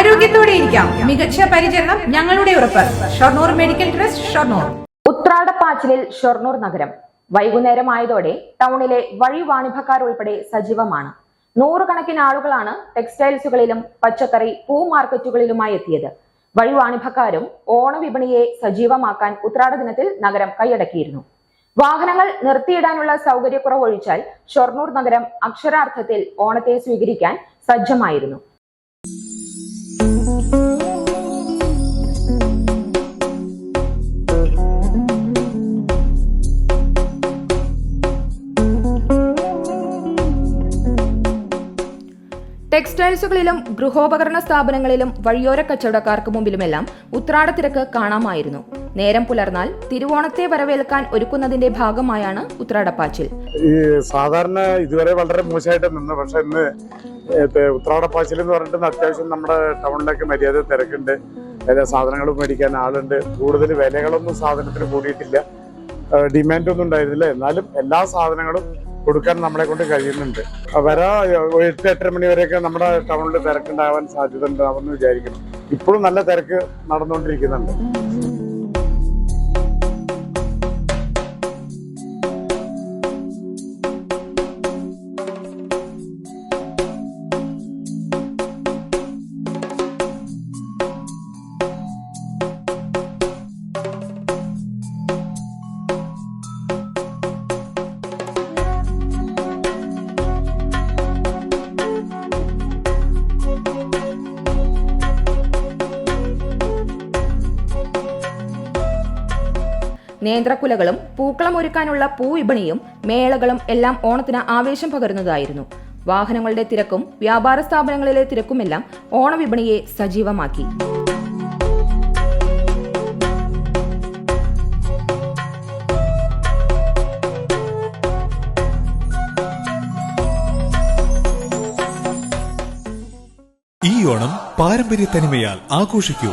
ആരോഗ്യത്തോടെ ഇരിക്കാം. മികച്ച പരിചരണം ഞങ്ങളുടെ ഉറപ്പ്. Shoranur medical trust Shoranur. ഉത്രാടപ്പാച്ചിലിൽ Shoranur നഗരം. വൈകുന്നേരം ആയതോടെ ടൗണിലെ വഴി വാണിഭക്കാർ ഉൾപ്പെടെ സജീവമാണ്. നൂറുകണക്കിന് ആളുകളാണ് ടെക്സ്റ്റൈൽസുകളിലും പച്ചക്കറി പൂ മാർക്കറ്റുകളിലുമായി എത്തിയത്. വഴി വാണിഭക്കാരും ഓണവിപണിയെ സജീവമാക്കാൻ ഉത്രാട ദിനത്തിൽ നഗരം കൈയടക്കിയിരുന്നു. വാഹനങ്ങൾ നിർത്തിയിടാനുള്ള സൗകര്യക്കുറവ് ഒഴിച്ചാൽ ഷൊർണൂർ നഗരം അക്ഷരാർത്ഥത്തിൽ ഓണത്തെ സ്വീകരിക്കാൻ സജ്ജമായിരുന്നു. ടെക്സ്റ്റൈൽസുകളിലും ഗൃഹോപകരണ സ്ഥാപനങ്ങളിലും വഴിയോര കച്ചവടക്കാർക്ക് മുമ്പിലുമെല്ലാം ഉത്രാട തിരക്ക് കാണാമായിരുന്നു. നേരം പുലർന്നാൽ തിരുവോണത്തെ വരവേൽക്കാൻ ഒരുക്കുന്നതിന്റെ ഭാഗമായാണ് ഉത്രാടപ്പാച്ചിൽ. ഈ സാധാരണ ഇതുവരെ വളരെ മോശമായിട്ട് നിന്ന് പക്ഷെ ഇന്ന് ഉത്രാടപ്പാച്ചിൽ എന്ന് പറഞ്ഞിട്ട് അത്യാവശ്യം നമ്മുടെ ടൗണിലേക്ക് മര്യാദ തിരക്കുണ്ട്. എല്ലാ സാധനങ്ങളും മേടിക്കാൻ ആളുണ്ട്. കൂടുതൽ വിലകളൊന്നും സാധനത്തിന് കൂടിയിട്ടില്ല. ഡിമാൻഡ് ഒന്നും ഉണ്ടായിരുന്നില്ല. എന്നാലും എല്ലാ സാധനങ്ങളും കൊടുക്കാൻ നമ്മളെ കൊണ്ട് കഴിയുന്നുണ്ട്. വരാ എട്ട് എട്ടര മണി വരെയൊക്കെ നമ്മുടെ ടൗണിൽ തിരക്കുണ്ടാവാൻ സാധ്യത ഉണ്ടാവുമെന്ന് വിചാരിക്കുന്നു. ഇപ്പോഴും നല്ല തിരക്ക് നടന്നുകൊണ്ടിരിക്കുന്നുണ്ട്. നേന്ത്രക്കുലകളും പൂക്കളം ഒരുക്കാനുള്ള പൂവിപണിയും മേളകളും എല്ലാം ഓണത്തിന് ആവേശം പകരുന്നതായിരുന്നു. വാഹനങ്ങളുടെ തിരക്കും വ്യാപാര സ്ഥാപനങ്ങളിലെ തിരക്കുമെല്ലാം ഓണവിപണിയെ സജീവമാക്കി. ഈ ഓണം പാരമ്പര്യ തനിമയാൽ ആഘോഷിക്കൂ.